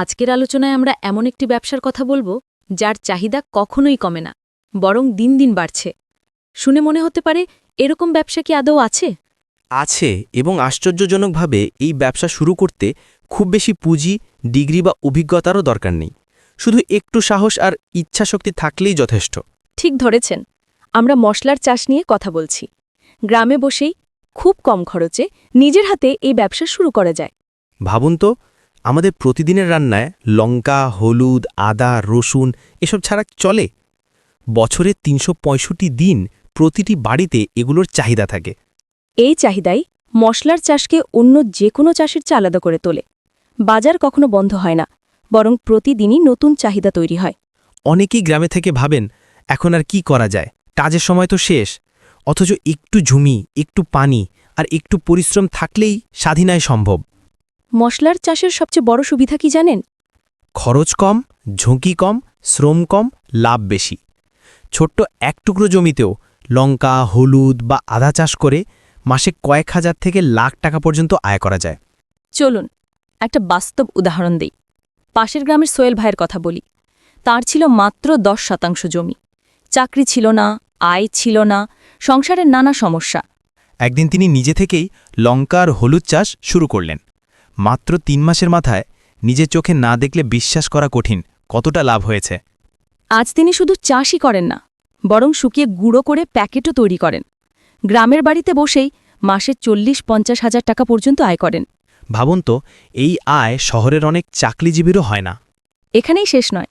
আজকের আলোচনায় আমরা এমন একটি ব্যবসার কথা বলব যার চাহিদা কখনোই কমে না বরং দিন দিন বাড়ছে। শুনে মনে হতে পারে এরকম ব্যবসা কি আদৌ আছে? আছে এবং আশ্চর্যজনকভাবে এই ব্যবসা শুরু করতে খুব বেশি পুঁজি ডিগ্রি বা অভিজ্ঞতারও দরকার নেই। শুধু একটু সাহস আর ইচ্ছাশক্তি থাকলেই যথেষ্ট। ঠিক ধরেছেন। আমরা মশলার চাষ নিয়ে কথা বলছি। গ্রামে বসেই খুব কম খরচে নিজের হাতে এই ব্যবসা শুরু করা যায়। ভাবুন তো আমাদের প্রতিদিনের রান্নায় লঙ্কা হলুদ আদা রসুন এসব ছাড়া চলে। বছরে তিনশো পঁয়ষট্টি দিন প্রতিটি বাড়িতে এগুলোর চাহিদা থাকে। এই চাহিদাই মশলার চাষকে অন্য যে কোনো চাষের চেয়ে আলাদা করে তোলে। বাজার কখনো বন্ধ হয় না বরং প্রতিদিনই নতুন চাহিদা তৈরি হয়। অনেকেই গ্রামে থেকে ভাবেন এখন আর কি করা যায়? কাজের সময় তো শেষ। অথচ একটু ঝুমি একটু পানি আর একটু পরিশ্রম থাকলেই স্বাধীনায় সম্ভব। মশলার চাষের সবচেয়ে বড় সুবিধা কি জানেন? খরচ কম ঝুঁকি কম শ্রম কম লাভ বেশি। ছোট্ট এক টুকরো জমিতেও লঙ্কা হলুদ বা আদা চাষ করে মাসে কয়েক হাজার থেকে লাখ টাকা পর্যন্ত আয় করা যায়। চলুন একটা বাস্তব উদাহরণ দেই। পাশের গ্রামের সোয়েল ভাইয়ের কথা বলি। তার ছিল মাত্র দশ শতাংশ জমি। চাকরি ছিল না আয় ছিল না সংসারের নানা সমস্যা। একদিন তিনি নিজে থেকেই লঙ্কার হলুদ চাষ শুরু করলেন। মাত্র তিন মাসের মাথায় নিজের চোখে না দেখলে বিশ্বাস করা কঠিন কতটা লাভ হয়েছে। আজ তিনি শুধু চাষই করেন না বরং শুকিয়ে গুঁড়ো করে প্যাকেটও তৈরি করেন। গ্রামের বাড়িতে বসেই মাসে চল্লিশ পঞ্চাশ হাজার টাকা পর্যন্ত আয় করেন। ভাবুন তো এই আয় শহরের অনেক চাকরিজীবীরও হয় না। এখানেই শেষ নয়।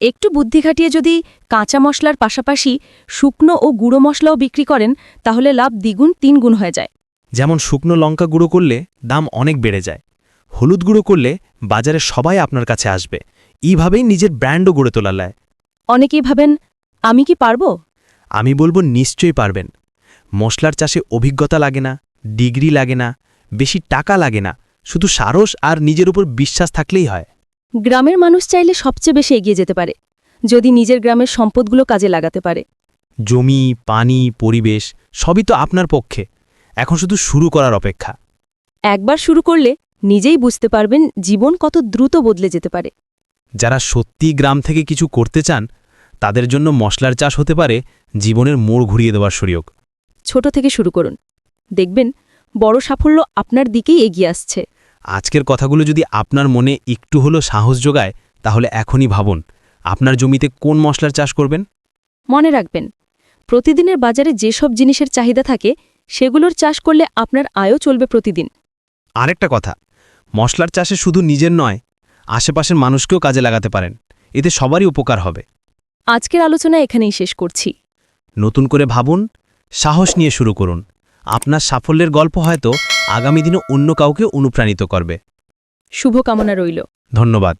একটু বুদ্ধি খাটিয়ে যদি কাঁচা মশলার পাশাপাশি শুকনো ও গুঁড়ো মশলাও বিক্রি করেন তাহলে লাভ দ্বিগুণ তিনগুণ হয়ে যায়। যেমন শুকনো লঙ্কা গুঁড়ো করলে দাম অনেক বেড়ে যায়। হলুদ গুঁড়ো করলে বাজারে সবাই আপনার কাছে আসবে। এইভাবেই নিজের ব্র্যান্ডও গড়ে তোলা লায় অনেকেই ভাবেন আমি কি পারব? আমি বলব নিশ্চয়ই পারবেন। মশলার চাষে অভিজ্ঞতা লাগে না ডিগ্রি লাগে না বেশি টাকা লাগে না শুধু সারস আর নিজের উপর বিশ্বাস থাকলেই হয়। গ্রামের মানুষ চাইলে সবচেয়ে বেশি এগিয়ে যেতে পারে যদি নিজের গ্রামের সম্পদগুলো কাজে লাগাতে পারে। জমি পানি পরিবেশ সবই তো আপনার পক্ষে। এখন শুধু শুরু করার অপেক্ষা। একবার শুরু করলে নিজেই বুঝতে পারবেন জীবন কত দ্রুত বদলে যেতে পারে। যারা সত্যি গ্রাম থেকে কিছু করতে চান তাদের জন্য মশলার চাষ হতে পারে জীবনের মোড় ঘুরিয়ে দেওয়ার সুযোগ। ছোট থেকে শুরু করুন। দেখবেন বড় সাফল্য আপনার দিকেই এগিয়ে আসছে। আজকের কথাগুলো যদি আপনার মনে একটু হলো সাহস যোগায় তাহলে এখনই ভাবুন আপনার জমিতে কোন মশলার চাষ করবেন? মনে রাখবেন প্রতিদিনের বাজারে যেসব জিনিসের চাহিদা থাকে সেগুলোর চাষ করলে আপনার আয়ও চলবে প্রতিদিন। আরেকটা কথা মশলার চাষে শুধু নিজের নয় আশেপাশের মানুষকেও কাজে লাগাতে পারেন। এতে সবারই উপকার হবে। আজকের আলোচনা এখানেই শেষ করছি। নতুন করে ভাবুন সাহস নিয়ে শুরু করুন। আপনার সাফল্যের গল্প হয়তো আগামী দিনে অন্য কাউকে অনুপ্রাণিত করবে। শুভকামনা রইল। ধন্যবাদ।